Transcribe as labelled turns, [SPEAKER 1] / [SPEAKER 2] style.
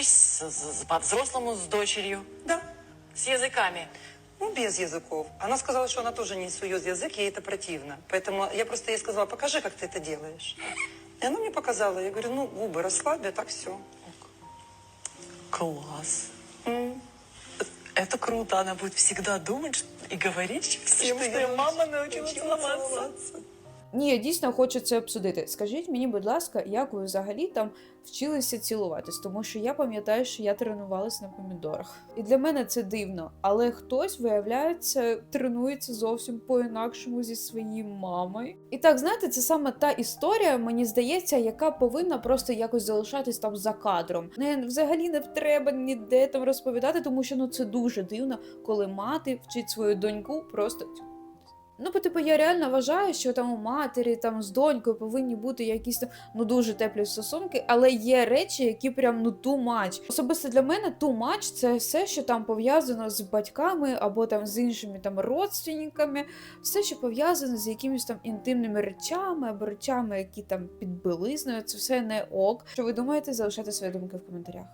[SPEAKER 1] общались по-взрослому с дочерью,
[SPEAKER 2] Да.
[SPEAKER 1] с языками.
[SPEAKER 2] Ну, без языков. Она сказала, что она тоже не сует язык, ей это противно. Поэтому я просто ей сказала, покажи, как ты это делаешь. И она мне показала. Я говорю, ну, губы расслабь, а так все.
[SPEAKER 1] Класс. Это круто, она будет всегда думать и говорить всем, что, ее мама научилась целоваться.
[SPEAKER 3] Ні, я дійсно хочу це обсудити. Скажіть мені, будь ласка, як ви взагалі там вчилися цілуватись? Тому що я пам'ятаю, що я тренувалась на помідорах. І для мене це дивно. Але хтось, виявляється, тренується зовсім по-інакшому зі своєю мамою. І так, знаєте, це саме та історія, мені здається, яка повинна просто якось залишатись там за кадром. Не взагалі не треба ніде там розповідати, тому що ну це дуже дивно, коли мати вчить свою доньку просто Ну, бо типу, я реально вважаю, що там у матері там з донькою повинні бути якісь ну дуже теплі стосунки, але є речі, які прям ну too much. Особисто для мене too much – це все, що там пов'язано з батьками або там з іншими там родственниками, все, що пов'язано з якимись там інтимними речами або речами, які там під білизною, це все не ок. Що ви думаєте, залишайте свої думки в коментарях.